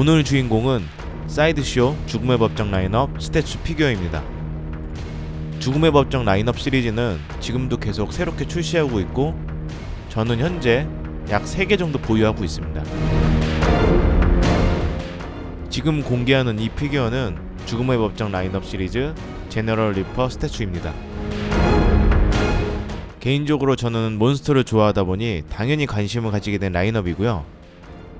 오늘 주인공은 사이드쇼 죽음의 법정 라인업 스태츄 피규어입니다. 죽음의 법정 라인업 시리즈는 지금도 계속 새롭게 출시하고 있고 저는 현재 약 3개 정도 보유하고 있습니다. 지금 공개하는 이 피규어는 죽음의 법정 라인업 시리즈 제너럴 리퍼 스태츄입니다. 개인적으로 저는 몬스터를 좋아하다 보니 당연히 관심을 가지게 된 라인업이고요.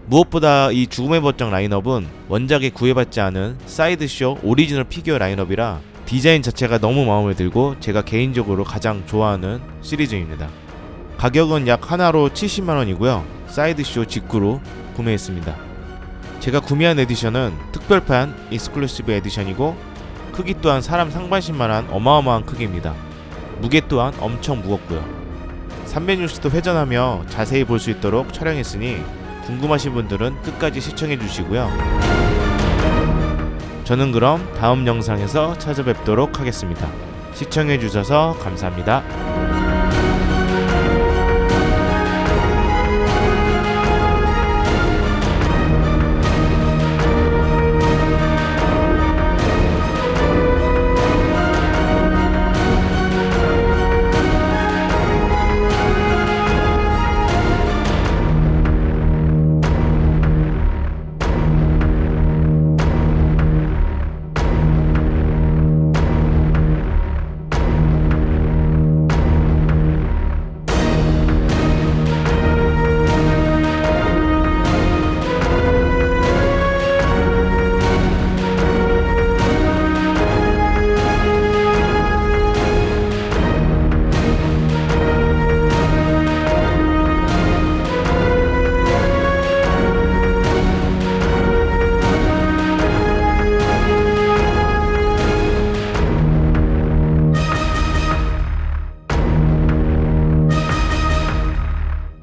무엇보다 이 죽음의 법정 라인업은 원작에 구애받지 않은 사이드쇼 오리지널 피규어 라인업이라 디자인 자체가 너무 마음에 들고 제가 개인적으로 가장 좋아하는 시리즈입니다. 가격은 약 하나로 70만원이고요. 사이드쇼 직구로 구매했습니다. 제가 구매한 에디션은 특별판 익스클루시브 에디션이고 크기 또한 사람 상반신만한 어마어마한 크기입니다. 무게 또한 엄청 무겁고요. 300뉴스도 회전하며 자세히 볼 수 있도록 촬영했으니 궁금하신 분들은 끝까지 시청해 주시고요. 저는 그럼 다음 영상에서 찾아뵙도록 하겠습니다. 시청해 주셔서 감사합니다.